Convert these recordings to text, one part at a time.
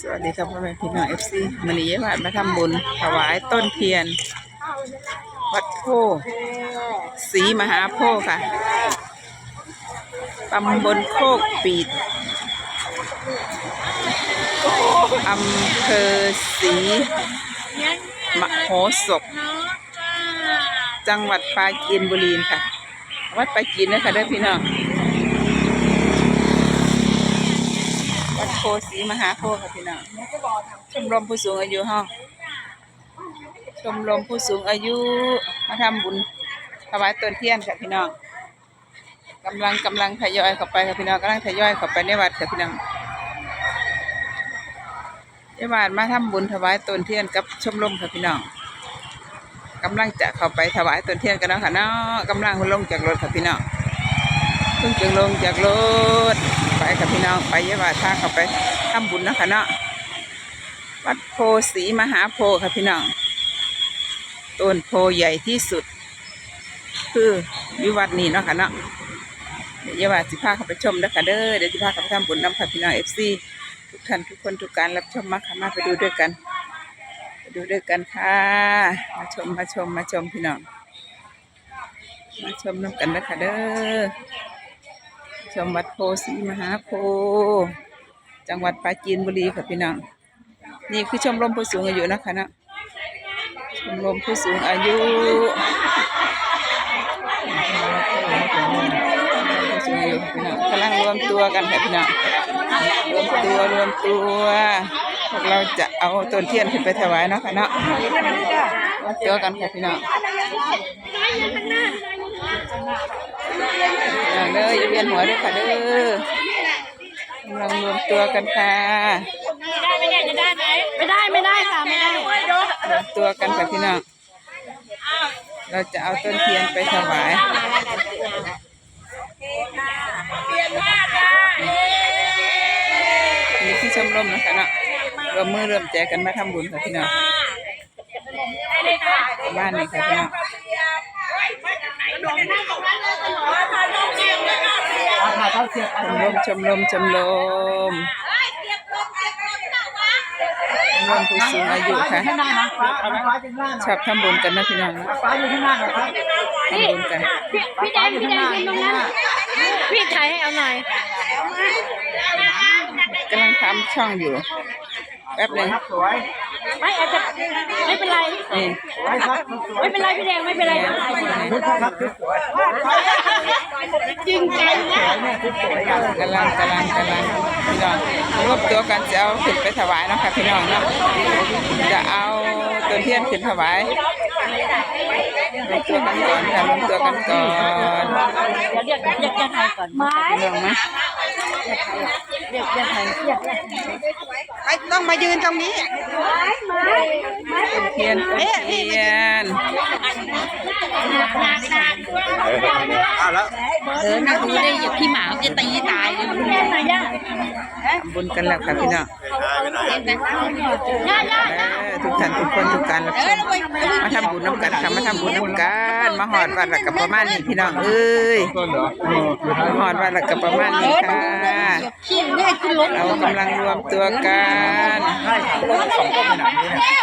สวัสดีครับพ่อแม่พี่น้องเอฟซีมันนี้ยายผ่านมาทำบุญ ถวายต้นเทียน วัดโพศรีมหาโพค่ะตำบลโคกปีดอำเภอศรีมโหสถจังหวัดปราจีนบุรีค่ะ วัดปราจีนนะคะเด้อพี่น้อง วัดโพธิ์ศรีมหาโพธิ์ค่ะพี่น้องชมรมผู้สูงอายุห้องชมรมผู้สูงอายุมาทำบุญถวายต้นเทียนค่ะพี่น้องกำลังกำลังทยอยเข้าไปค่ะพี่น้องกำลังทยอยเข้าไปในวัดค่ะพี่น้องยายบาทมาทำบุญถวายต้นเทียนกับชมรมค่ะพี่น้องกำลังจะเข้าไปถวายต้นเทียนกันแล้วค่ะเนาะกำลังลงจากรถค่ะพี่น้อง พิ่งจะลงจากรถไปกับพี่น้องไปยะว่าทาเข้าไปทำบุญนะคะเนาะวัดโพธิ์ศรีมหาโพค่ะพี่น้องต้นโพใหญ่ที่สุด คือวิวัดนี้เนาะค่ะเนาะเดี๋ยวว่าสิพาเข้าไปชมนะคะเด้อเดี๋ยวสิพาเข้าไปทำบุญน้ำค่ะพี่น้องเอฟซีทุกท่านทุกคนทุกการรับชมมาค่ะมาไปดูด้วยกันไปดูด้วยกันค่ะ มาชมมาชมมาชมพี่น้องมาชมน้ำกันนะคะเด้อ ชมวัดโพธิ์ศรีมหาโพจังหวัดปราจีนบุรีค่ะพี่น้องนี่คือชมรมผู้สูงอายุนะคะนะชมรมผู้สูงอายุผู้สูงอายุพี่น้องกำลังรวมตัวกันค่ะพี่น้องรวมตัวรวมตัวพวกเราจะเอาต้นเทียนขึ้นไปถวายเนาะค่ะเนาะรวมตัวกันค่ะพี่น้อง เลยอย่าเวียนหัวด้วยค่ะเด้อกำลังรวมตัวกันค่ะไม่ได้จะได้ไหมไม่ได้ไม่ได้ค่ะไม่ได้รวมตัวกันค่ะพี่น้องเราจะเอาต้นเทียนไปถวายนี่ที่ชมรมนะคะเนาะรวมมือรวมใจกันมาทำบุญค่ะพี่น้องบ้านนี้ค่ะพี่น้องช มรมชมรมชมรมชมรมผู้สูงอายุค่ะชอบทำบุญกันนะพี่น้องนะฟ้าอยู่ข้างหน้าหน่อยครับทำบุญกันพี่พี่แดงพี่แดงยืนตรงนั้นพี่ถ่ายให้เอาหน่อยกำลังทำช่องอยู่แป๊บหนึ่งครับสวย ไม่อาจจะไม่เป็นไรไม่เป็นไรพี่แดงไม่เป็นไรครับจริงใจนะเนี่ยชุดสวยครับกำลังกำลังกำลังพี่น้องรวบตัวกันจะเอาขึ้นไปถวายนะคะพี่น้องเนาะจะเอาต้นเทียนขึ้นถวายรวมตัวกันก่อนค่ะรวมตัวกันก่อนเดี๋ยวเรียกเรียกเรียกถ่ายก่อนไม่พี่น้องไหม กเรียกถ่ายเรียกเรียกไปต้องมายืนตรงนี้ต้นเทียนต้นเทียน เอาแล้ว เออน่าดูได้อย่าพี่หมาจะตีตายเลยมันแน่นนะย่าทำบุญกันแล้วค่ะพี่น้องย่าย่าเออทุกท่านทุกคนทุกการรับชมมาทำบุญน้ำกันค่ะมาทำบุญน้ำกันมาหอดวัดละกับประมาณนี้พี่น้องเอ้ยต้นเหรอหอดวันละกับประมาณนี้ค่ะขี้แน่ขึ้นรถเรากำลังรวมตัวกันใช่ครับ สองต้นขนาดนี้เนี่ย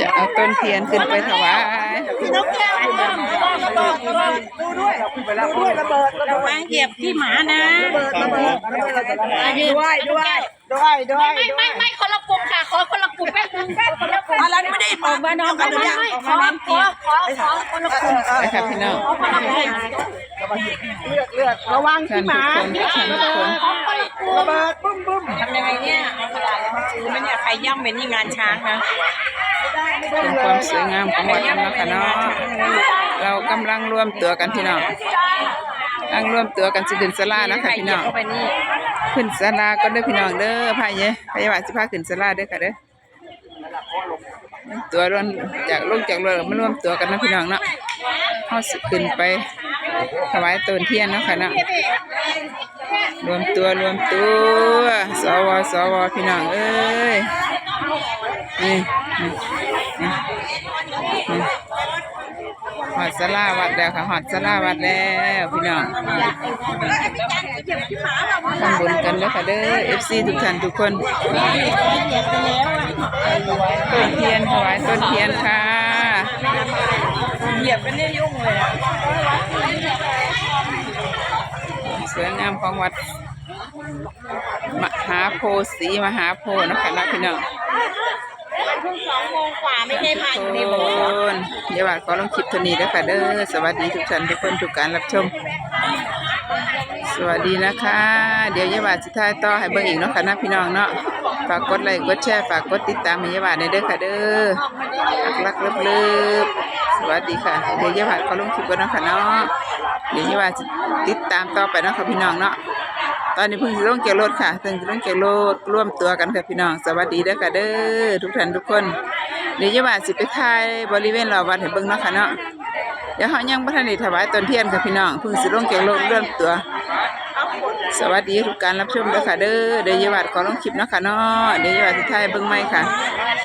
จะเอาต้นเทียนขึ้นไปถวายน้องแก้วระเบิดระเบิดระเบิดดูด้วยดูด้วยระเบิดระวังเหยียบพี่หมานะระเบิดระเบิดระเบิดด้วยด้วยด้วยด้วยไม่ไม่ไม่คนละกลุ่มค่ะขอคนละกลุ่มแป๊บนึงคนละกลุ่มอะไรไม่ได้บอกมาน้องไม่ไม่ไม่ขอขอขอขอคนละกลุ่มนะคะพี่น้องขอคนละกลุ่มเลือกเลือกระวังท่านทุกคนท่านทุกคนขอคนละกลุ่ม ระเบิดปุ้มปุ้มทำยังไงเนี่ยเอากระดาษมาซื้อไหมเนี่ยใครย่ำเป็นนี่งานช้างนะเป็นความสวยงามของวัดนั้นเนาะค่ะเนาะเรากำลังรวมตัวกันพี่น้องกำลังรวมตัวกันสิขึ้นศาลาเนาะค่ะพี่น้องเข้าไปนี่ขึ้นศาลาก็เด้อพี่น้องเด้อพายเยพยาบาลสิพาขึ้นศาลาเด้อค่ะเด้อตัวรวนจากลงจากเรือมารวมตัวกันเนาะพี่น้องเนาะเฮาสิขึ้นไปถวายต้นเทียนเนาะค่ะเนาะ รวมตัวรวมตัว สวสวพี่น้องเอ้ยนี่นี่นี่หอดสลาวัดแล้วค่ะหอดสลาวัดแล้วพี่น้องทำบุญกันเด้อค่ะเด้อ FC ทุกท่านทุกคนต้นเทียนถวายต้นเทียนค่ะเหยียบไม่ได้ยุ่งเลยอะ สวยงามของวัดมหาโพธิ์ศรีมหาโพธิ์นะคะนาะพี่น้องเพิ่งสองโมงกว่าไม่ใช่พาอยู่ในโบสถ์เดี๋ยวว่าขอลงคลิปท่านี้เด้อค่ะเด้อสวัสดีทุกท่านทุกคนทุกการรับชม สวัสดีนะคะ เดี๋ยวเยายบาสิท้ายต่อให้เบิ่งอีกเนาะค่ะนะพี่น้องเนาะฝากกดไลค์กดแชร์ฝากกดติดตามให้ยายบาในเด้อค่ะเด้อรักรักเลิฟๆสวัสดีค่ะเดี๋ยวเยายบาขอลงคลิปก่อนเนาะค่ะเนาะ เดี๋ยวยายบาติดตามต่อไปเนาะค่ะพี่น้องเนาะตอนนี้เพิ่งสิลงเกี่ยวรถค่ะเพิ่งสิลงเกี่ยวรถร่วมตัวกันค่ะพี่น้องสวัสดีเด้อค่ะเด้อทุกท่านทุกคน เดี๋ยวยายบาสิไปถ่ายบริเวณรอบวัดให้เบิ่งเนาะค่ะเนาะเดี๋ยวเฮายังบ่ทันได้ถวายต้นเทียนค่ะพี่น้องเพิ่งสิลงเกี่ยวรถร่วมตัว สวัสดีทุกการรับชมเด้อค่ะเด้อเดี๋ยวยายวัดขอลงคลิปเนาะค่ะเนาะเดี๋ยวยายวัดสุดท้ายเบิ่งใหม่ค่ะ